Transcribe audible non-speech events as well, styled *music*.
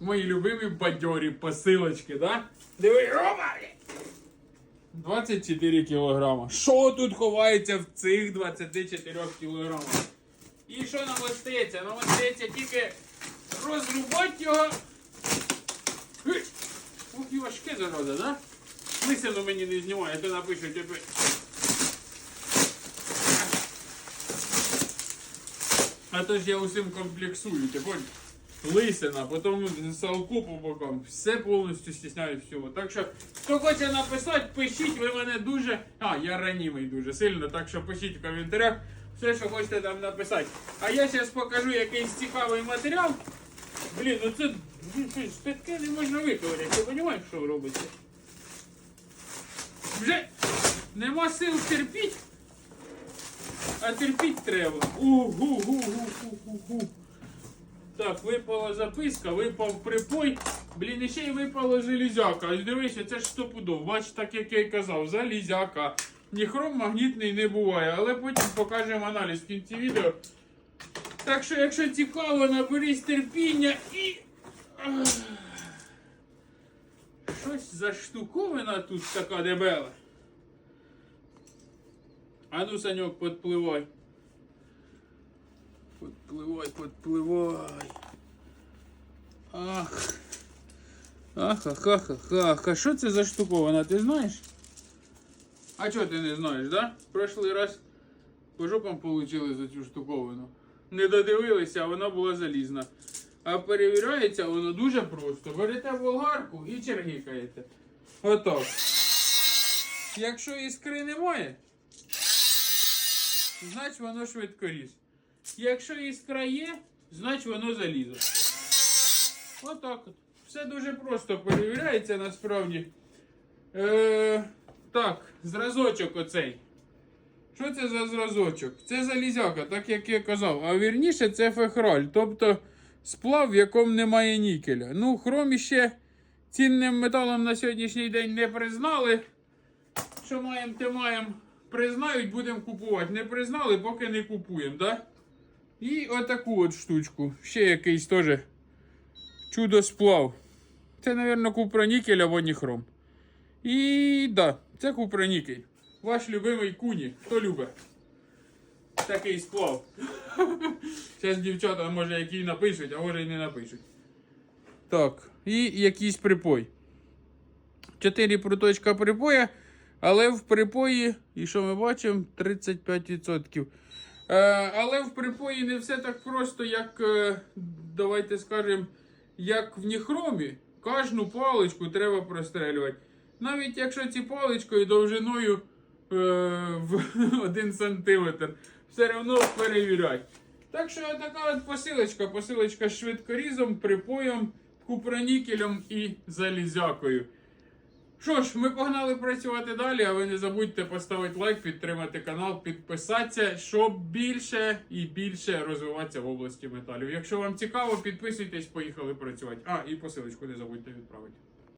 Мої любимі бадьорі посилочки, да? Диви, Рома! 24 кілограма. Що тут ховається в цих 24 кілограмах? І що нам остається? Нам остається тільки розрубати його. Ух, і важке зарода, да? Лисину мені не знімає, то напишу тебе. А то ж я усім комплексую, ти понял? Лисина, потім салку по бокам. Все повністю стісняю всього. Так що, хто хоче написати, пишіть, ви мене дуже. А, я ранімий дуже сильно, так що пишіть в коментарях все, що хочете там написати. А я зараз покажу якийсь цікавий матеріал. Блін, ну це таке не можна виковиряти. Ти розумієш, що робиться? Вже нема сил терпіть, а терпіть треба. Угу-гу-гу-гу-гу-гу. Так, випала записка, випав припой. Блін, і ще й випала железяка. Ось дивися, це ж стопудов. Бач, так як я й казав, залізяка. Ніхром магнітний не буває, але потім покажемо аналіз в кінці відео. Так що, якщо цікаво, наберись терпіння і. Щось за штуковина тут така дебела. А ну, Саньок, подпливай. Подпливай, подпливай. Ах. Ах, ах, ах, ах, ах. А що це за штуковина, ти знаєш? А чого ти не знаєш, да? Прошлий раз по жопам получили за цю штуковину. Не додивилися, а вона була залізна. А перевіряється воно дуже просто. Берете болгарку і чергікаєте. Отак. Якщо іскри немає, значить воно швидкоріз. Якщо іскра є, значить воно залізо. Отак от. Все дуже просто перевіряється насправді. Е, так, зразочок оцей. Що це за зразочок? Це залізяка, так як я казав. А вірніше це фехроль, тобто сплав, в якому немає нікеля. Ну, хром іще цінним металом на сьогоднішній день не признали. Що маємо, те маємо. Признають, будемо купувати. Не признали, поки не купуємо, да? І отаку от штучку. Ще якийсь теж чудо-сплав. Це, мабуть, купронікель або ніхром. І да, це купронікель. Ваш любимий куні. Хто любить? Такий сплав. *laughs* Зараз дівчата, може, які напишуть, а може і не напишуть. Так, і якийсь припой. Чотири пруточка припоя, але в припої, і що ми бачимо, 35%. Е, але в припої не все так просто, як, е, давайте скажемо, як в ніхромі. Кожну паличку треба прострелювати. Навіть якщо ці паличкою довжиною е, в *laughs* 1 см, все одно перевіряй. Так що така от посилочка, посилочка з швидкорізом, припоєм, купронікелем і залізякою. Що ж, ми погнали працювати далі, а ви не забудьте поставити лайк, підтримати канал, підписатися, щоб більше і більше розвиватися в області металів. Якщо вам цікаво, підписуйтесь, поїхали працювати. А, і посилочку не забудьте відправити.